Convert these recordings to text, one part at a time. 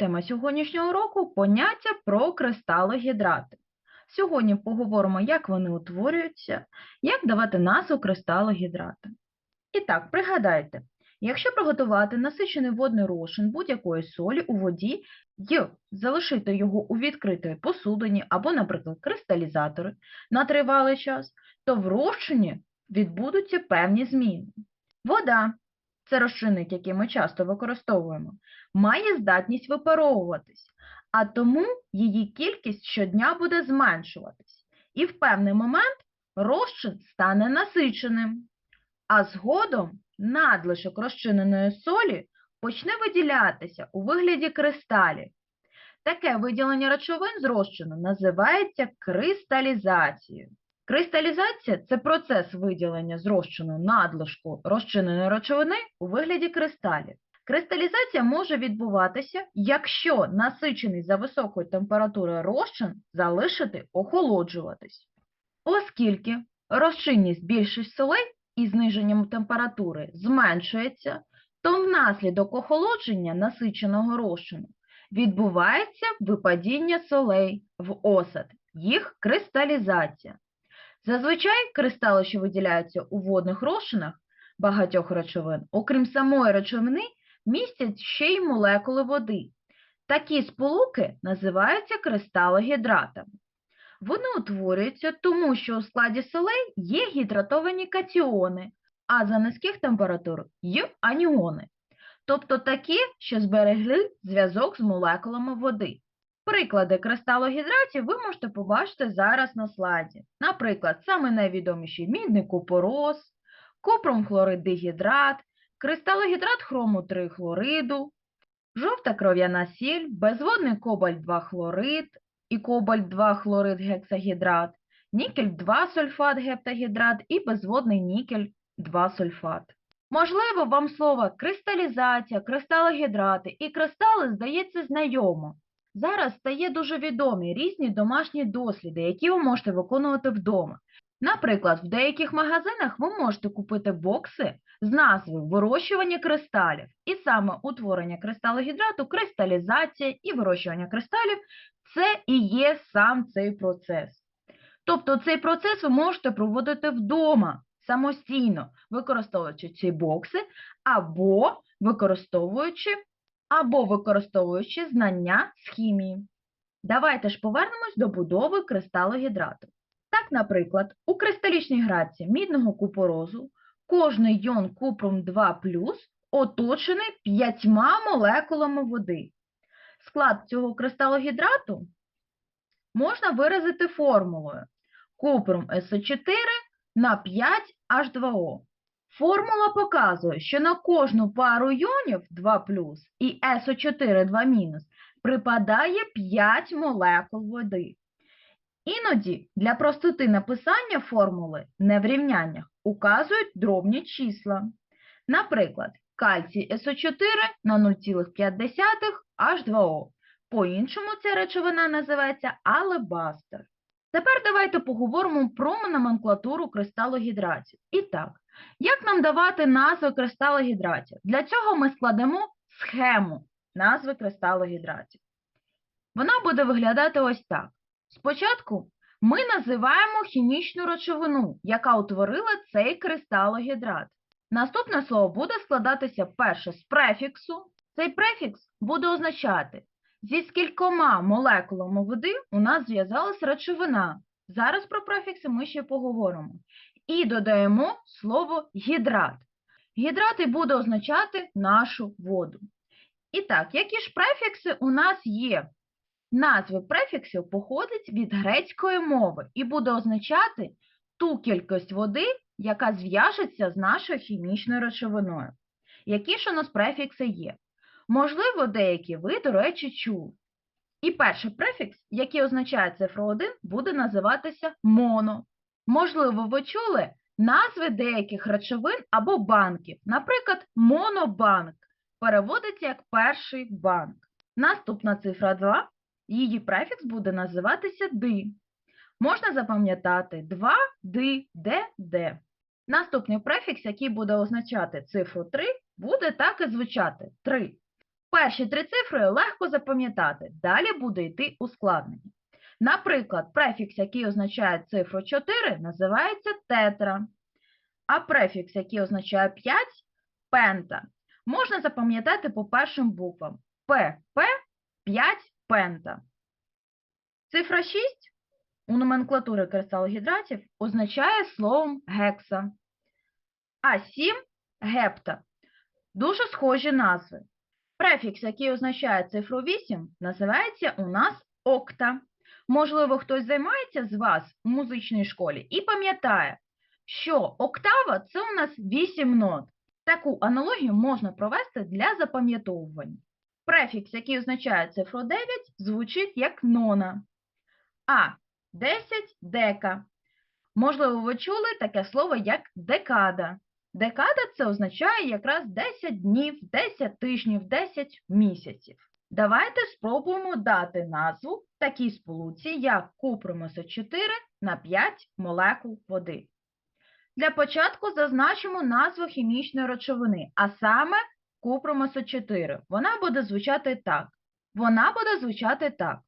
тема сьогоднішнього уроку – поняття про кристалогідрати. Сьогодні поговоримо, як вони утворюються, як давати назву кристалогідратам. І так, пригадайте, якщо приготувати насичений водний розчин будь-якої солі у воді і залишити його у відкритій посудині або, наприклад, кристалізатори на тривалий час, то в розчині відбудуться певні зміни. Вода – це розчинник, який ми часто використовуємо, має здатність випаровуватись, а тому її кількість щодня буде зменшуватись. І в певний момент розчин стане насиченим, а згодом надлишок розчиненої солі почне виділятися у вигляді кристалів. Таке виділення речовин з розчину називається кристалізацією. Кристалізація – це процес виділення з розчину надлишку розчиненої речовини у вигляді кристалів. Кристалізація може відбуватися, якщо насичений за високою температурою розчин залишити охолоджуватись. Оскільки розчинність більшість солей із зниженням температури зменшується, то внаслідок охолодження насиченого розчину відбувається випадіння солей в осад, їх кристалізація. Зазвичай кристали, що виділяються у водних розчинах багатьох речовин, окрім самої речовини, містять ще й молекули води. Такі сполуки називаються кристалогідратами. Вони утворюються тому, що у складі солей є гідратовані катіони, а за низьких температур є аніони, тобто такі, що зберегли зв'язок з молекулами води. Приклади кристалогідратів ви можете побачити зараз на слайді. Наприклад, саме найвідоміший мідний купороз, купрум хлорид дигідрат, кристалогідрат хрому 3 хлориду, жовта кров'яна сіль, безводний кобальт 2 хлорид і кобальт 2 хлорид гексагідрат, нікель 2 сульфат гептагідрат і безводний нікель 2 сульфат. Можливо, вам слово кристалізація, кристалогідрати і кристали здається знайомо. Зараз стає дуже відомі різні домашні досліди, які ви можете виконувати вдома. Наприклад, в деяких магазинах ви можете купити бокси з назвою вирощування кристалів. І саме утворення кристалогідрату, кристалізація і вирощування кристалів – це і є сам цей процес. Тобто цей процес ви можете проводити вдома самостійно, використовуючи ці бокси або використовуючи або використовуючи знання з хімії. Давайте ж повернемось до будови кристалогідрату. Так, наприклад, у кристалічній градці мідного купорозу кожний йон купрум 2 оточений п'ятьма молекулами води. Склад цього кристалогідрату можна виразити формулою купрум СО4 на 5H2O. Формула показує, що на кожну пару йонів 2 і СО4 2 припадає 5 молекул води. Іноді для простоти написання формули не в рівняннях указують дробні числа. Наприклад, кальцій СО4 на 0,5 H2O. По-іншому ця речовина називається алебастер. Тепер давайте поговоримо про номенклатуру кристалогідратів. І так, як нам давати назви кристалогідратів? Для цього ми складемо схему назви кристалогідратів. Вона буде виглядати ось так. Спочатку ми називаємо хімічну речовину, яка утворила цей кристалогідрат. Наступне слово буде складатися перше з префіксу. Цей префікс буде означати, зі скількома молекулами води у нас зв'язалась речовина. Зараз про префікси ми ще поговоримо. І додаємо слово гідрат. Гідрат і буде означати нашу воду. І так, які ж префікси у нас є? Назви префіксів походять від грецької мови і буде означати ту кількість води, яка зв'яжеться з нашою хімічною речовиною. Які ж у нас префікси є? Можливо, деякі ви, до речі, чули. І перший префікс, який означає цифру 1, буде називатися моно. Можливо, ви чули назви деяких речовин або банків. Наприклад, монобанк переводиться як перший банк. Наступна цифра 2, її префікс буде називатися ди. Можна запам'ятати 2, ди, де, де. Наступний префікс, який буде означати цифру 3, буде так і звучати 3. Перші три цифри легко запам'ятати, далі буде йти ускладнення. Наприклад, префікс, який означає цифру 4, називається тетра, а префікс, який означає 5 – пента. Можна запам'ятати по першим буквам П, 5, пента. Цифра 6 у номенклатурі кристалогідратів означає словом гекса, а 7 – гепта. Дуже схожі назви. Префікс, який означає цифру 8, називається у нас окта. Можливо, хтось займається з вас в музичній школі і пам'ятає, що октава – це у нас 8 нот. Таку аналогію можна провести для запам'ятовування. Префікс, який означає цифру 9, звучить як нона, а 10 – дека. Можливо, ви чули таке слово як декада. Декада це означає якраз 10 днів, 10 тижнів, 10 місяців. Давайте спробуємо дати назву такій сполуці, як купримоса 4 на 5 молекул води. Для початку зазначимо назву хімічної речовини, а саме купримоса 4. Вона буде звучати так. Вона буде звучати так.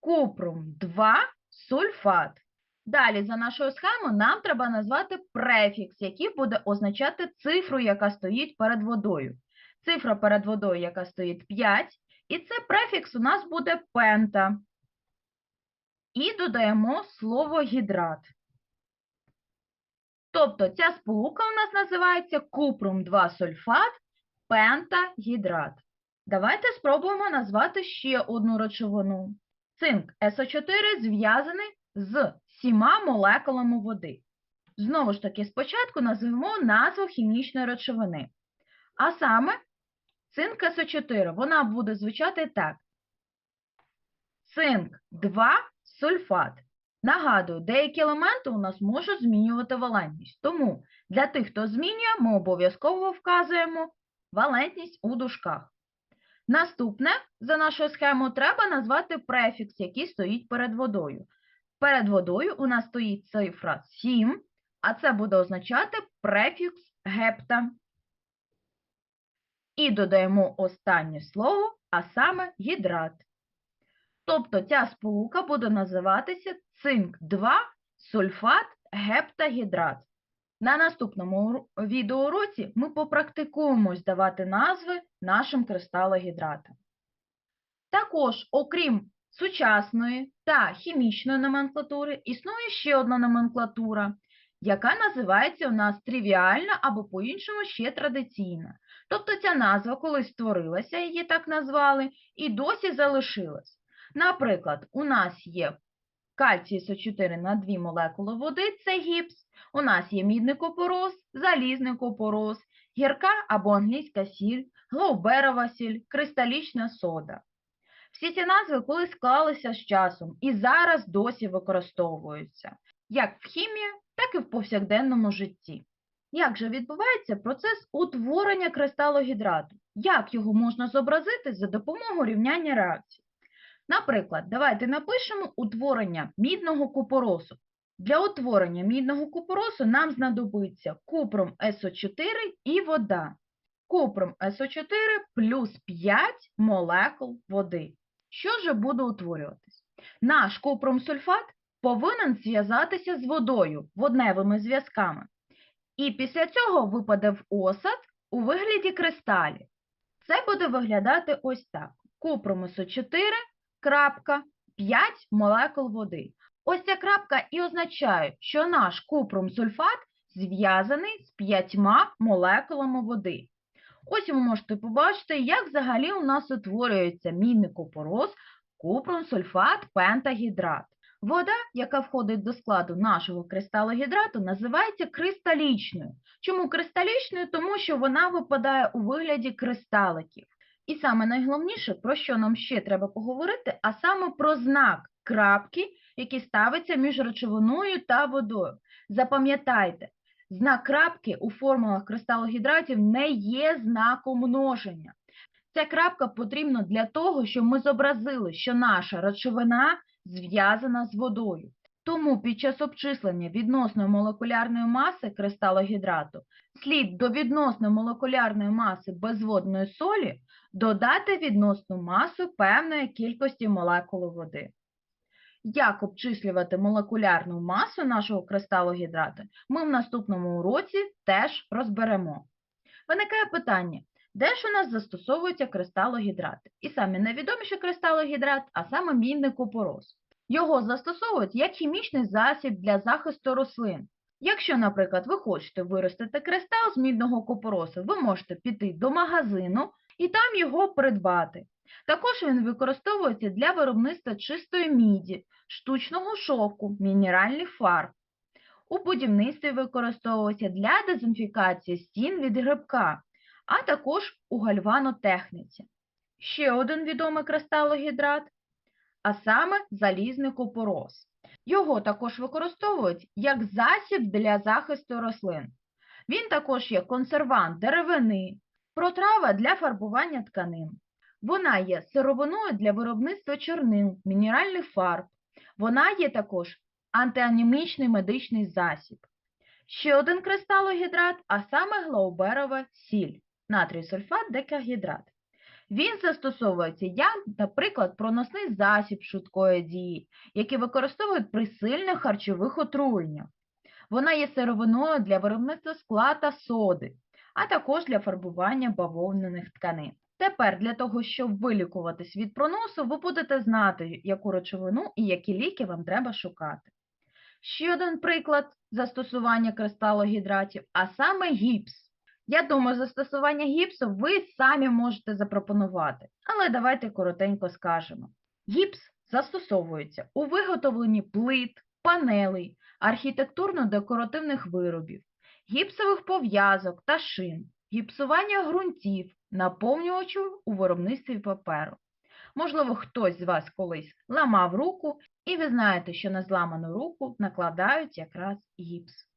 Купрум 2 сульфат. Далі, за нашою схемою, нам треба назвати префікс, який буде означати цифру, яка стоїть перед водою. Цифра перед водою, яка стоїть 5, і це префікс у нас буде пента. І додаємо слово гідрат. Тобто ця сполука у нас називається купрум 2 сульфат пентагідрат. Давайте спробуємо назвати ще одну речовину. Цинк СО4 зв'язаний з всіма молекулами води. Знову ж таки, спочатку назвемо назву хімічної речовини. А саме цинк СО4, вона буде звучати так. Цинк 2 сульфат. Нагадую, деякі елементи у нас можуть змінювати валентність. Тому для тих, хто змінює, ми обов'язково вказуємо валентність у дужках. Наступне, за нашою схемою, треба назвати префікс, який стоїть перед водою. Перед водою у нас стоїть цифра 7, а це буде означати префікс гепта. І додаємо останнє слово, а саме гідрат. Тобто ця сполука буде називатися цинк 2 сульфат гептагідрат. На наступному відеоуроці ми попрактикуємось давати назви нашим кристалогідратам. Також, окрім сучасної та хімічної номенклатури, існує ще одна номенклатура, яка називається у нас тривіальна або по-іншому ще традиційна. Тобто ця назва колись створилася, її так назвали, і досі залишилась. Наприклад, у нас є кальцій СО4 на 2 молекули води це гіпс, у нас є мідний купороз, залізний купороз, гірка або англійська сіль, глоуберова сіль, кристалічна сода. Всі ці назви колись склалися з часом і зараз досі використовуються як в хімії, так і в повсякденному житті. Як же відбувається процес утворення кристалогідрату? Як його можна зобразити за допомогою рівняння реакцій? Наприклад, давайте напишемо утворення мідного купоросу. Для утворення мідного купоросу нам знадобиться купром СО4 і вода. Купром СО4 плюс 5 молекул води. Що ж буде утворюватись? Наш купром-сульфат повинен зв'язатися з водою водневими зв'язками. І після цього випаде в осад у вигляді кристалів. Це буде виглядати ось так. Купром СО4, крапка, 5 молекул води. Ось ця крапка і означає, що наш купром-сульфат зв'язаний з п'ятьма молекулами води. Ось ви можете побачити, як взагалі у нас утворюється мідний купороз, купром-сульфат, пентагідрат. Вода, яка входить до складу нашого кристалогідрату, називається кристалічною. Чому кристалічною? Тому що вона випадає у вигляді кристаликів. І саме найголовніше, про що нам ще треба поговорити, а саме про знак крапки, який ставиться між речовиною та водою. Запам'ятайте, знак крапки у формулах кристалогідратів не є знаком множення. Ця крапка потрібна для того, щоб ми зобразили, що наша речовина зв'язана з водою. Тому під час обчислення відносної молекулярної маси кристалогідрату слід до відносної молекулярної маси безводної солі додати відносну масу певної кількості молекул води. Як обчислювати молекулярну масу нашого кристалогідрата, ми в наступному уроці теж розберемо. Виникає питання, де ж у нас застосовуються кристалогідрати? І саме найвідоміший кристалогідрат, а саме мідний купорос. Його застосовують як хімічний засіб для захисту рослин. Якщо, наприклад, ви хочете виростити кристал з мідного купоросу, ви можете піти до магазину і там його придбати. Також він використовується для виробництва чистої міді, штучного шовку, мінеральних фарб. У будівництві використовується для дезінфікації стін від грибка, а також у гальванотехніці. Ще один відомий кристалогідрат, а саме залізний купорос. Його також використовують як засіб для захисту рослин. Він також є консервант деревини, протрава для фарбування тканин. Вона є сировиною для виробництва чорнил, мінеральних фарб. Вона є також антианемічний медичний засіб. Ще один кристалогідрат, а саме глауберова сіль, натрій сульфат декагідрат. Він застосовується як, наприклад, проносний засіб швидкої дії, який використовують при сильних харчових отруєннях. Вона є сировиною для виробництва скла та соди, а також для фарбування бавовняних тканин. Тепер для того, щоб вилікуватись від проносу, ви будете знати, яку речовину і які ліки вам треба шукати. Ще один приклад застосування кристалогідратів, а саме гіпс. Я думаю, застосування гіпсу ви самі можете запропонувати, але давайте коротенько скажемо. Гіпс застосовується у виготовленні плит, панелей, архітектурно-декоративних виробів, гіпсових пов'язок та шин, гіпсування ґрунтів, наповнювачів у виробництві паперу. Можливо, хтось з вас колись ламав руку, і ви знаєте, що на зламану руку накладають якраз гіпс.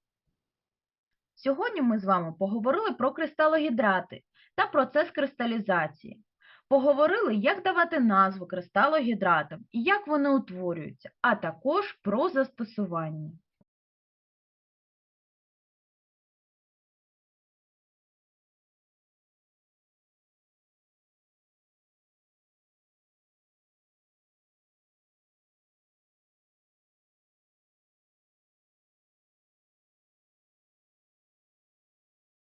Сьогодні ми з вами поговорили про кристалогідрати та процес кристалізації. Поговорили, як давати назву кристалогідратам і як вони утворюються, а також про застосування.